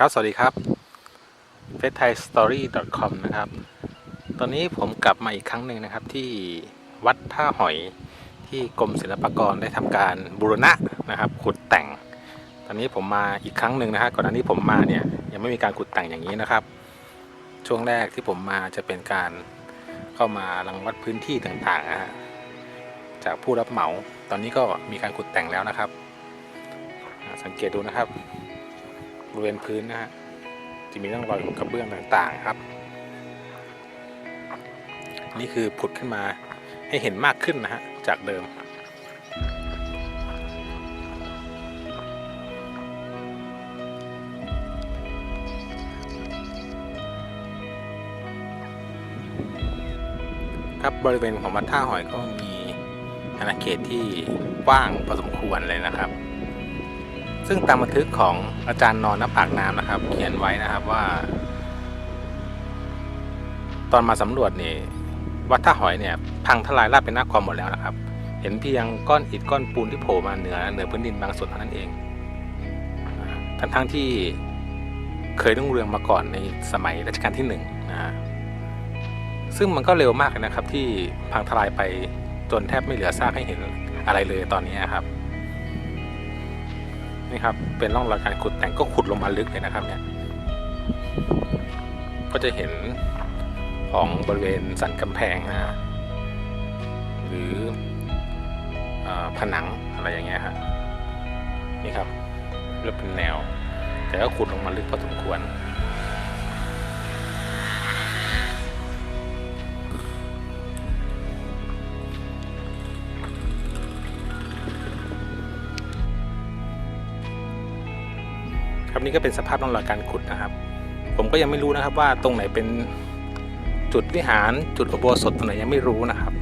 ครับ สวัสดีครับ f a c e t h a i s t o r y c o m นะครับ ตอนนี้ผมกลับมาอีกครั้งหนึ่งนะครับ ที่วัดท่าหอยที่กรมศิลปากรได้ทำการบูรณะนะครับ ขุดแต่ง ตอนนี้ผมมาอีกครั้งหนึ่งนะฮะก่อนหน้านี้ผมมาเนี่ยยังไม่มีการขุดแต่งอย่างนี้นะครับ ช่วงแรกที่ผมมาจะเป็นการเข้ามารังวัดพื้นที่ต่างๆนะฮะจากผู้รับเหมา ตอนนี้ก็มีการขุดแต่งแล้วนะครับ สังเกตดูนะครับ บริเวณพื้นนะฮะจะมีร่องรอยของกระเบื้องต่างๆครับ นี่คือผุดขึ้นมาให้เห็นมากขึ้นนะฮะจากเดิมครับบริเวณของวัดท่าหอยก็มีอาณาเขตที่กว้างพอสมควรเลยนะครับ ซึ่งตามบันทึกของอาจารย์นอนน้ำปากน้ำนะครับ เขียนไว้นะครับว่า ตอนมาสำรวจนี่วัดท่าหอยเนี่ย พังทลายราบเป็นหน้าความหมดแล้วนะครับ เห็นเพียงก้อนอิฐก้อนปูนที่โผล่มาเหนือเหนือพื้นดินบางส่วนเท่านั้นเอง ทั้งทั้งที่เคยรุ่งเรืองมาก่อนในสมัยรัชกาลที่หนึ่งนะฮะซึ่งมันก็เร็วมากเลยนะครับ ที่พังทลายไปจนแทบไม่เหลือซากให้เห็นอะไรเลยตอนนี้ครับ นี่ครับเป็นร่องรอยการขุดแต่งก็ขุดลงมาลึกเลยนะครับเนี่ยก็จะเห็นของบริเวณสันกำแพงนะฮะหรือออผนังอะไรอย่างเงี้ยฮะนี่ครับเรียกเป็นแนว แต่ก็ขุดลงมาลึกพอสมควร ครับนี่ก็เป็นสภาพร่องรอยการขุดนะครับ ผมก็ยังไม่รู้นะครับว่าตรงไหนเป็นจุดวิหารจุดอุโบสถตรงไหนยังไม่รู้นะครับ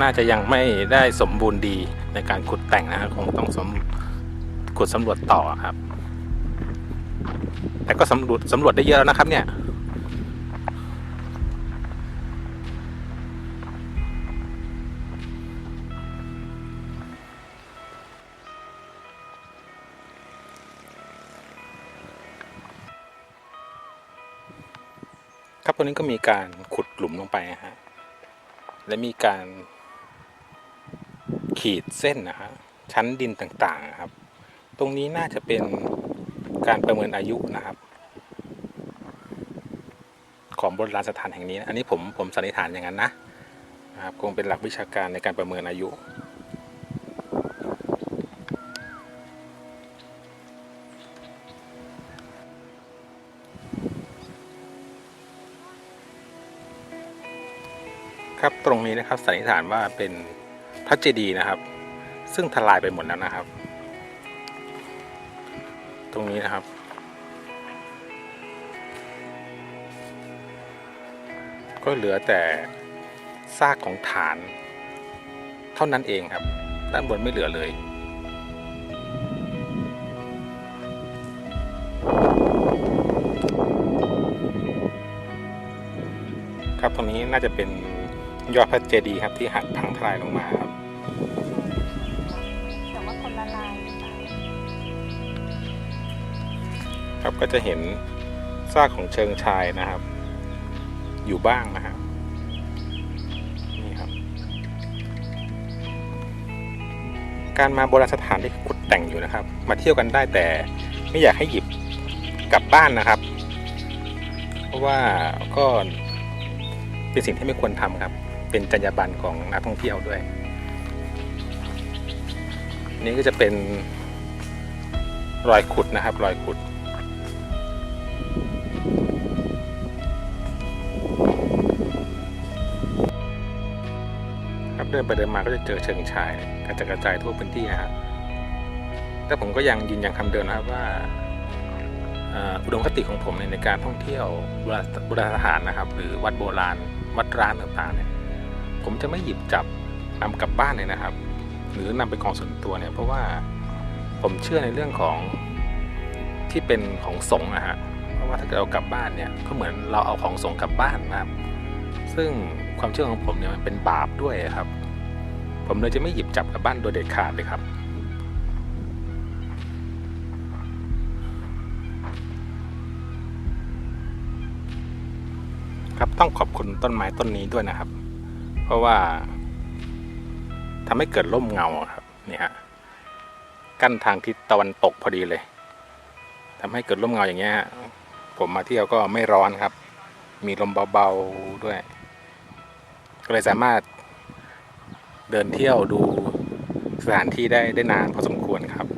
น่าจะยังไม่ได้สมบูรณ์ดีในการขุดแต่งนะครับคงต้องสมขุดสำรวจต่อครับ แต่ก็สำรวจสำรวจได้เยอะแล้วนะครับเนี่ย ครับตรงนี้ก็มีการขุดหลุมลงไปนะฮะและมีการขีดเส้นนะฮะชั้นดินต่างๆครับ ตรงนี้น่าจะเป็นการประเมินอายุนะครับ ของโบราณสถานแห่งนี้ อันนี้ผมผมสันนิษฐานอย่างนั้นนะนะครับคงเป็นหลักวิชาการในการประเมินอายุ ครับตรงนี้นะครับสันนิษฐานว่าเป็นพระเจดีย์นะครับ ซึ่งทลายไปหมดแล้วนะครับ ตรงนี้นะครับ ก็เหลือแต่ซากของฐาน เท่านั้นเองครับ ด้านบนไม่เหลือเลยครับตรงนี้น่าจะเป็น ยอดพระเจดีย์ครับที่หักพังทลายลงมาครับแต่ว่าคนละลายหรือเปล่าครับก็จะเห็นซากของเชิงชายนะครับ อยู่บ้างนะฮะนี่ครับ การมาโบราณสถานที่ขุดแต่งอยู่นะครับ มาเที่ยวกันได้แต่ไม่อยากให้หยิบกลับบ้านนะครับ เพราะว่าก็เป็นสิ่งที่ไม่ควรทำครับ เป็นจรรยาบรรณของนักท่องเที่ยวด้วย นี่ก็จะเป็นรอยขุดนะครับ รอยขุด ครับเดินไปเดินมาก็จะเจอเชิงชายกระจายกระจายทั่วพื้นที่นะครับแต่ผมก็ยังยืนยันคำเดิมนะครับว่าอุดมคติของผมในการท่องเที่ยวโบราณโบราสถานนะครับ หรือวัดโบราณวัดร้านต่างๆเนี่ย ผมจะไม่หยิบจับนำกลับบ้านเลยนะครับ หรือนำไปของส่วนตัวเนี่ยเพราะว่าผมเชื่อในเรื่องของที่เป็นของสงนะฮะเพราะว่าถ้าเกิดเอากลับบ้านเนี่ยก็เหมือนเราเอาของสงกลับบ้านนะครับ ซึ่งความเชื่อของผมเนี่ยมันเป็นบาปด้วยครับ ผมเลยจะไม่หยิบจับกลับบ้านโดยเด็ดขาดเลยครับครับต้องขอบคุณต้นไม้ต้นนี้ด้วยนะครับ ราะว่าทำให้เกิดร่มเงาครับนี่ฮะกั้นทางทิศตะวันตกพอดีเลยทำให้เกิดร่มเงาอย่างเงี้ยผมมาเที่ยวก็ไม่ร้อนครับ มีลมเบาๆด้วย ก็เลยสามารถเดินเที่ยวดูสถานที่ได้ได้นานพอสมควรครับ